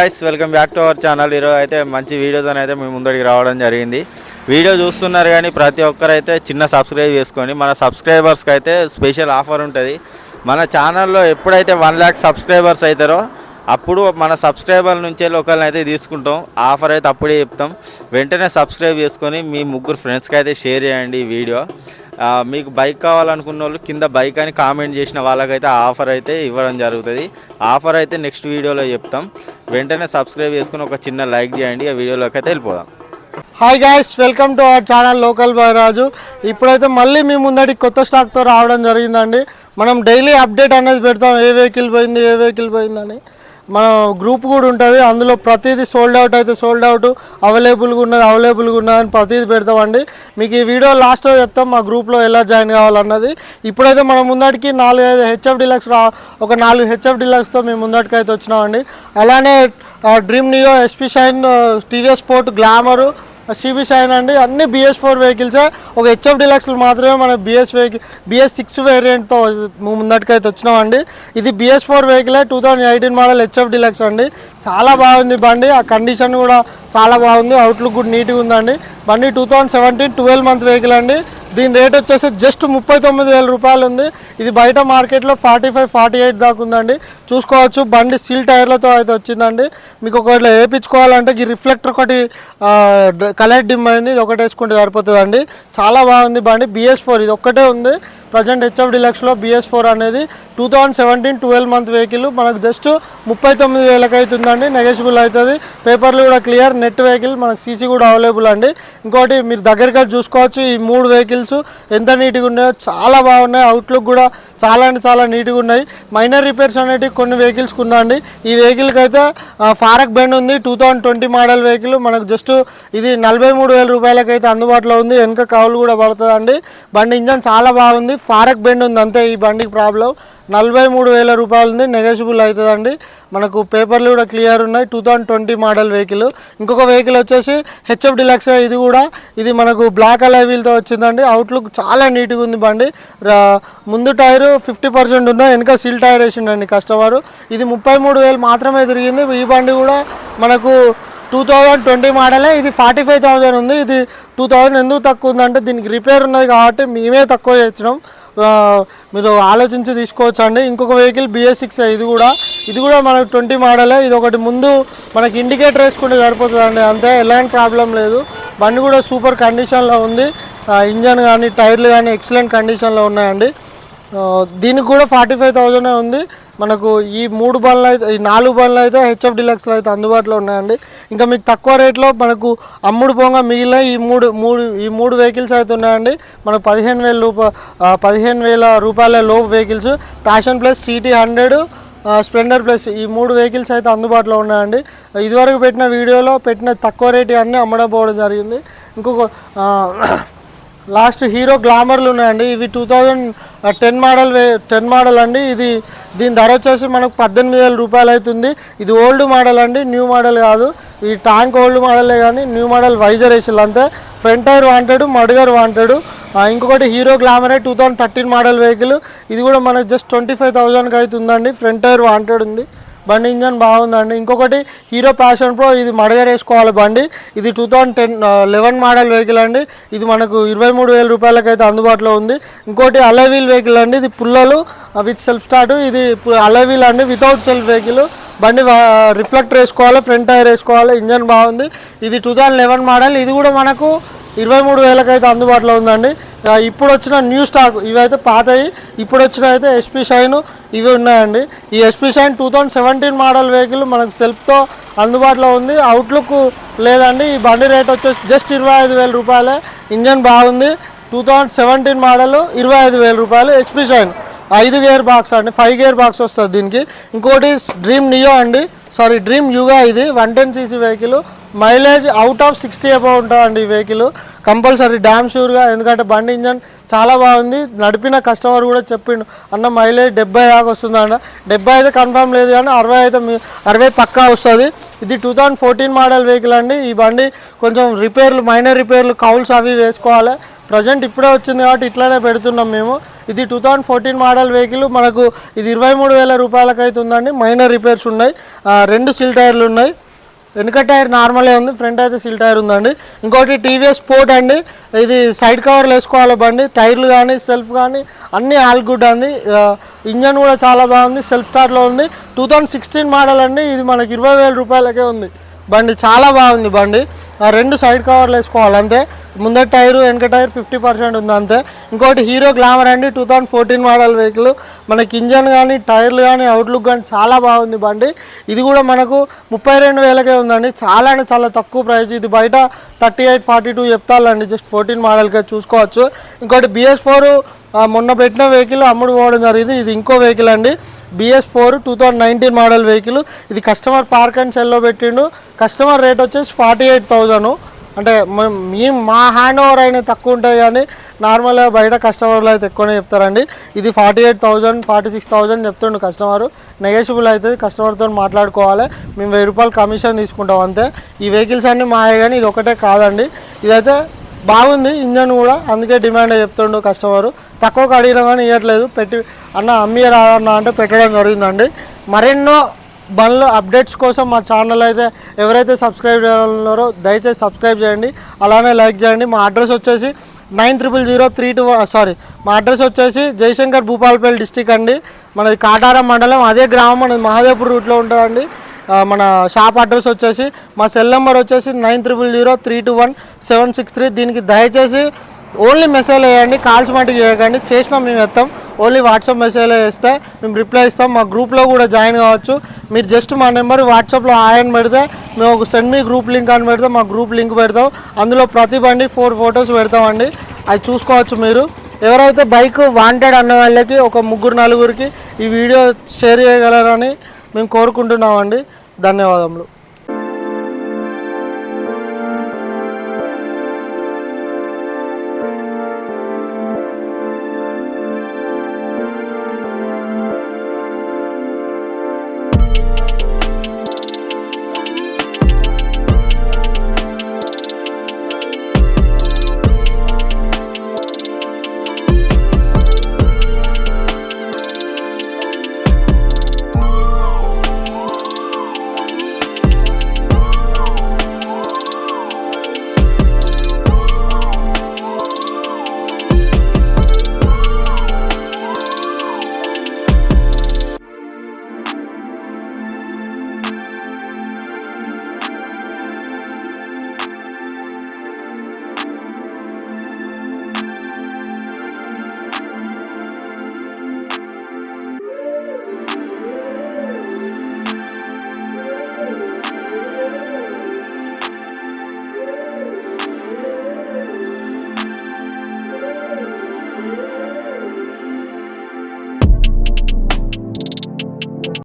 Guys welcome back to our channel ఈరోజు అయితే మంచి వీడియోతో అయితే మేము ముందడికి రావడం జరిగింది. వీడియో చూస్తున్నారు కానీ ప్రతి ఒక్కరైతే చిన్న సబ్స్క్రైబ్ చేసుకోండి. మన సబ్స్క్రైబర్స్కి అయితే స్పెషల్ ఆఫర్ ఉంటుంది. మన ఛానల్లో ఎప్పుడైతే వన్ ల్యాక్ సబ్స్క్రైబర్స్ అవుతారో అప్పుడు మన సబ్స్క్రైబర్ నుంచే ఒకరిని అయితే తీసుకుంటాం. ఆఫర్ అయితే అప్పుడే చెప్తాం. వెంటనే సబ్స్క్రైబ్ చేసుకొని మీ ముగ్గురు ఫ్రెండ్స్కి అయితే షేర్ చేయండి ఈ వీడియో మీకు బైక్ కావాలనుకున్న వాళ్ళు కింద బైక్ అని కామెంట్ చేసిన వాళ్ళకైతే ఆఫర్ అయితే ఇవ్వడం జరుగుతుంది. ఆఫర్ అయితే నెక్స్ట్ వీడియోలో చెప్తాం. వెంటనే సబ్స్క్రైబ్ చేసుకుని ఒక చిన్న లైక్ చేయండి. ఆ వీడియోలోకి అయితే వెళ్ళిపోదాం. Hi guys welcome to our channel local boy Raju ఇప్పుడైతే మళ్ళీ మీ ముందటి కొత్త స్టాక్తో రావడం జరిగిందండి. మనం డైలీ అప్డేట్ అనేది పెడతాం. ఏ వెహికల్ పోయింది ఏ వెహికల్ పోయిందని. మన గ్రూప్ కూడా ఉంటుంది. అందులో ప్రతిదీ సోల్డ్ అవుట్ అయితే సోల్డ్ అవుట్ అవైలబుల్గా ఉన్నది అవైలబుల్గా ఉన్నదని ప్రతిదీ పెడతామండి. మీకు ఈ వీడియో లాస్ట్లో చెప్తాం మా గ్రూప్లో ఎలా జాయిన్ కావాలన్నది. ఇప్పుడైతే మనం ముందటికి నాలుగు ఐదు హెచ్ఎఫ్ డిలక్స్ రా ఒక నాలుగు హెచ్ఎఫ్ డిలక్స్తో మేము ముందటికి అయితే వచ్చినామండి. అలానే Dream Neo SP Shine TVS Sport Glamour CB Shine అండి. అన్ని బిఎస్ ఫోర్ వెహికల్సే ఒక హెచ్ఎఫ్ డిలక్స్లు మాత్రమే మన బిఎస్ వెహికల్ బిఎస్ సిక్స్ వేరియంట్తో ముందటికైతే వచ్చినామండి. ఇది BS four వెహికలే two thousand eighteen model HF Deluxe అండి. చాలా బాగుంది బండి. ఆ కండిషన్ కూడా చాలా బాగుంది అవుట్లుక్ కూడా నీట్గా ఉందండి. బండి two thousand seventeen twelve month vehicle అండి. దీని రేట్ వచ్చేసి జస్ట్ ముప్పై తొమ్మిది వేల రూపాయలు ఉంది. ఇది బయట మార్కెట్లో ఫార్టీ ఫైవ్ ఫార్టీ ఎయిట్ దాకా ఉందండి. చూసుకోవచ్చు బండి సీల్ టైర్లతో అయితే వచ్చిందండి. మీకు ఒకవేళ వేయించుకోవాలంటే ఈ రిఫ్లెక్టర్ ఒకటి కలర్ డిమ్ అయింది. ఇది ఒకటి వేసుకుంటే సరిపోతుందండి. చాలా బాగుంది బండి. బిఎస్ ఫోర్ ఇది ఒక్కటే ఉంది. ప్రజెంట్ హెచ్ఎఫ్ డిలక్స్లో బిఎస్ ఫోర్ అనేది two thousand seventeen twelve month vehicle. మనకు జస్ట్ ముప్పై తొమ్మిది వేలకు అవుతుందండి నెగోషియబుల్ అవుతుంది. పేపర్లు కూడా క్లియర్. నెట్ వెహికల్ మనకు సీసీ కూడా అవైలబుల్ అండి. ఇంకోటి మీరు దగ్గరగా చూసుకోవచ్చు ఈ మూడు వెహికల్స్. ఎంత నీట్గా ఉన్నాయో చాలా బాగున్నాయి. అవుట్లుక్ కూడా చాలా అంటే చాలా నీట్గా ఉన్నాయి. మైనర్ రిపేర్స్ అనేటివి కొన్ని వెహికల్స్కి ఉందండి. ఈ వెహికల్కి అయితే ఫారక్ బెండ్ ఉంది. Two thousand twenty model vehicle మనకు జస్ట్ ఇది నలభై మూడు వేల రూపాయలకి అయితే అందుబాటులో ఉంది. వెనక కవులు కూడా పడుతుందండి. బండి ఇంజన్ చాలా బాగుంది. ఫారక్ బెండ్ ఉంది అంతే ఈ బండికి ప్రాబ్లం. నలభై మూడు వేల రూపాయలు ఉంది నెగోషియబుల్ అవుతుందండి. మనకు పేపర్లు కూడా క్లియర్ ఉన్నాయి two thousand twenty model vehicle. ఇంకొక వెహికల్ వచ్చేసి హెచ్ఎఫ్ డిలక్స్ ఇది కూడా. ఇది మనకు బ్లాక్ అలైవీల్తో వచ్చిందండి. అవుట్లుక్ చాలా నీట్గా ఉంది బండి. రా- ముందు టైరు ఫిఫ్టీ పర్సెంట్ ఉంది వెనక సీల్ టైర్ వేసిండండి కస్టమర్. ఇది ముప్పై మూడు వేలు మాత్రమే తిరిగింది. ఈ బండి కూడా మనకు టూ థౌజండ్ ట్వంటీ మోడలే ఇది ఫార్టీ ఫైవ్ థౌజండ్ ఉంది ఇది టూ థౌజండ్ ఎందుకు తక్కువ ఉందంటే దీనికి రిపేర్ ఉన్నది కాబట్టి మేమే తక్కువ చేసినాం. మీరు ఆలోచించి తీసుకోవచ్చు అండి ఇంకొక వెహికల్ బిఎస్ సిక్స్ ఇది కూడా ఇది కూడా మనకు ట్వంటీ మోడలే ఇది ఒకటి ముందు మనకి ఇండికేటర్ వేసుకుంటే సరిపోతుందండి. అంతే ఎలాంటి ప్రాబ్లం లేదు. బండి కూడా సూపర్ కండిషన్లో ఉంది. ఇంజన్ కానీ టైర్లు కానీ ఎక్సలెంట్ కండిషన్లో ఉన్నాయండి. దీనికి కూడా ఫార్టీ ఫైవ్ థౌజండ్ ఉంది. మనకు ఈ మూడు బండ్లు అయితే ఈ నాలుగు బండ్లు అయితే హెచ్ఎఫ్ డిలక్స్లో అయితే అందుబాటులో ఉన్నాయండి. ఇంకా మీకు తక్కువ రేట్లో మనకు అమ్ముడు పోగా మిగిలిన ఈ మూడు మూడు ఈ మూడు వెహికల్స్ అయితే ఉన్నాయండి. మనకు పదిహేను వేల రూపా పదిహేను వేల రూపాయల లోపు vehicles Passion Plus City hundred Splendor Plus ఈ మూడు వెహికల్స్ అయితే అందుబాటులో ఉన్నాయండి. ఇదివరకు పెట్టిన వీడియోలో పెట్టిన తక్కువ రేటు అన్నీ అమ్మడం పోవడం జరిగింది. ఇంకొక లాస్ట్ హీరో గ్లామర్లు ఉన్నాయండి. ఇవి two thousand ten model ten model అండి. ఇది దీని ధర వచ్చేసి మనకు పద్దెనిమిది వేల రూపాయలు అవుతుంది. ఇది ఓల్డ్ మోడల్ అండి న్యూ మోడల్ కాదు. ఈ ట్యాంక్ ఓల్డ్ మోడలే కానీ న్యూ మోడల్ వైజర్ వేసిల్ అంతే. Front tyre wanted mudguard wanted ఇంకొకటి Hero గ్లామరే two thousand thirteen model vehicle ఇది కూడా మనకు జస్ట్ ట్వంటీ ఫైవ్ థౌజండ్కి అవుతుందండి. ఫ్రంట్ టైర్ వాంటెడ్ ఉంది. బండి ఇంజన్ బాగుందండి. ఇంకొకటి హీరో ప్యాషన్ ప్రో ఇది మడగర్ వేసుకోవాలి బండి. ఇది two thousand ten eleven model vehicle అండి. ఇది మనకు ఇరవై మూడు వేల రూపాయలకైతే అందుబాటులో ఉంది. ఇంకోటి అలవీల్ వెహికల్ అండి. ఇది పుల్లలు విత్ సెల్ఫ్ స్టార్ట్ ఇది అలవీల్ అండి. వితౌట్ సెల్ఫ్ వెహికల్ బండి రిఫ్లెక్టర్ వేసుకోవాలి ఫ్రంట్ టైర్ వేసుకోవాలి. ఇంజన్ బాగుంది. ఇది టూ థౌజండ్ లెవెన్ మోడల్ ఇది కూడా మనకు ఇరవై మూడు వేలకైతే అందుబాటులో ఉందండి. ఇప్పుడు వచ్చిన న్యూ స్టాక్ ఇవైతే పాతవి ఇప్పుడు వచ్చిన అయితే ఎస్పీ షైన్ ఇవి ఉన్నాయండి. ఈ SP Shine two thousand seventeen model vehicle మనకు సెల్ఫ్తో అందుబాటులో ఉంది. అవుట్లుక్ లేదండి. ఈ బండి రేట్ వచ్చేసి జస్ట్ ఇరవై ఐదు వేల రూపాయలే. ఇంజన్ బాగుంది. టూ థౌజండ్ సెవెంటీన్ మోడల్ ఇరవై ఐదు వేల రూపాయలు ఎస్పీ షైన్. ఐదు గేర్ బాక్స్ అండి. ఫైవ్ గేర్ బాక్స్ వస్తుంది దీనికి. ఇంకోటి డ్రీమ్ నియో అండి. సారీ డ్రీమ్ యుగా ఇది. One ten CC vehicle. Mileage out of sixty above ఉంటుందండి ఈ వెహికల్. కంపల్సరీ డ్యామ్ షూర్గా ఎందుకంటే బండి ఇంజన్ చాలా బాగుంది. నడిపిన కస్టమర్ కూడా చెప్పిండు అన్న మైలేజ్ డెబ్బై దాకా వస్తుంది అన్న డెబ్బై అయితే కన్ఫర్మ్ లేదు కానీ అరవై అయితే మీ అరవై పక్కా వస్తుంది. ఇది two thousand fourteen model vehicle అండి. ఈ బండి కొంచెం రిపేర్లు మైనర్ రిపేర్లు కౌల్స్ అవి వేసుకోవాలి. ప్రజెంట్ ఇప్పుడే వచ్చింది కాబట్టి ఇట్లానే పెడుతున్నాం మేము. ఇది two thousand fourteen model vehicle. మనకు ఇది ఇరవై మూడు వేల రూపాయలకి అయితే ఉందండి. మైనర్ రిపేర్స్ ఉన్నాయి. రెండు సిల్ టైర్లు ఉన్నాయి. వెనుక టైర్ నార్మలే ఉంది ఫ్రంట్ అయితే సిల్ టైర్ ఉందండి. ఇంకోటి టీవీఎస్ స్పోర్ట్ అండి ఇది సైడ్ కవర్లు వేసుకోవాలి బండి టైర్లు కానీ సెల్ఫ్ కానీ అన్నీ ఆల్ గుడ్ అండి. ఇంజన్ కూడా చాలా బాగుంది సెల్ఫ్ స్టార్ట్లో ఉంది. టూ థౌజండ్ సిక్స్టీన్ మోడల్ అండి ఇది మనకి ఇరవై వేల రూపాయలకే ఉంది. బండి చాలా బాగుంది బండి. రెండు సైడ్ కవర్లు వేసుకోవాలి అంతే. ముందర టైరు వెనక టైర్ ఫిఫ్టీ పర్సెంట్ ఉంది అంతే. ఇంకోటి హీరో గ్లామర్ అండి two thousand fourteen model vehicle. మనకి ఇంజన్ కానీ టైర్లు కానీ అవుట్లుక్ కానీ చాలా బాగుంది బండి. ఇది కూడా మనకు ముప్పై రెండు వేలకే ఉందండి. చాలా అంటే చాలా తక్కువ ప్రైస్. ఇది బయట థర్టీ ఎయిట్ ఫార్టీ టూ చెప్తాలండి జస్ట్ ఫోర్టీన్ మోడల్కే చూసుకోవచ్చు. ఇంకోటి బిఎస్ ఫోర్ మొన్న పెట్టిన వెహికల్ అమ్ముడు పోవడం జరిగింది. ఇది ఇంకో వెహికల్ అండి. BS four two thousand nineteen model vehicle ఇది కస్టమర్ పార్క్ అండ్ సెల్లో పెట్టిండు. కస్టమర్ రేట్ వచ్చేసి ఫార్టీ ఎయిట్ థౌజండ్ అంటే మేము మీ మా హ్యాండ్ ఓవర్ అయినా తక్కువ ఉంటాయి కానీ నార్మల్గా బయట కస్టమర్లు అయితే ఎక్కువనే చెప్తారండి. ఇది forty eight thousand forty six thousand చెప్తుండు కస్టమర్ నెగోషియబుల్ అవుతుంది. కస్టమర్తో మాట్లాడుకోవాలి. మేము వెయ్యి రూపాయలు కమిషన్ తీసుకుంటాం అంతే. ఈ వెహికల్స్ అన్నీ మాయే కానీ ఇది ఒకటే కాదండి. ఇదైతే బాగుంది. ఇంజన్ కూడా అందుకే డిమాండ్ చెప్తుండు కస్టమర్ తక్కువకు అడిగినా కానీ ఇవ్వట్లేదు పెట్టి అన్న అమ్మియరా అన్న అంటే పెట్టడం జరిగిందండి. మరెన్నో బండ్లు అప్డేట్స్ కోసం మా ఛానల్ అయితే ఎవరైతే సబ్స్క్రైబ్ చేయాలన్నారో దయచేసి సబ్స్క్రైబ్ చేయండి. అలానే లైక్ చేయండి. మా అడ్రస్ వచ్చేసి nine triple zero three two sorry మా అడ్రస్ వచ్చేసి జయశంకర్ భూపాలపల్లి డిస్టిక్ అండి. మనది కాటారం మండలం. అదే గ్రామం మనది మహాదేవ్పూర్ రూట్లో ఉంటుందండి. మన షాప్ అడ్రస్ వచ్చేసి మా సెల్ నెంబర్ వచ్చేసి nine triple zero three two one seven six three. దీనికి దయచేసి ఓన్లీ మెసేజ్ వేయండి కాల్స్ మటుకు చేయకండి. చేసినా మేము ఎత్తాం. ఓన్లీ వాట్సాప్ మెసేజ్ వేస్తే మేము రిప్లై ఇస్తాం. మా గ్రూప్లో కూడా జాయిన్ కావచ్చు. మీరు జస్ట్ మా నెంబర్ వాట్సాప్లో ఆయన పెడితే మేము ఒక సెండ్ మీ గ్రూప్ లింక్ అని పెడితే మా గ్రూప్ లింక్ పెడతాం. అందులో ప్రతి బండి ఫోర్ ఫొటోస్ పెడతామండి. అది చూసుకోవచ్చు మీరు. ఎవరైతే బైక్ వాంటెడ్ అన్న వాళ్ళకి ఒక ముగ్గురు నలుగురికి ఈ వీడియో షేర్ చేయగలరని మేము కోరుకుంటున్నామండి. ధన్యవాదములు.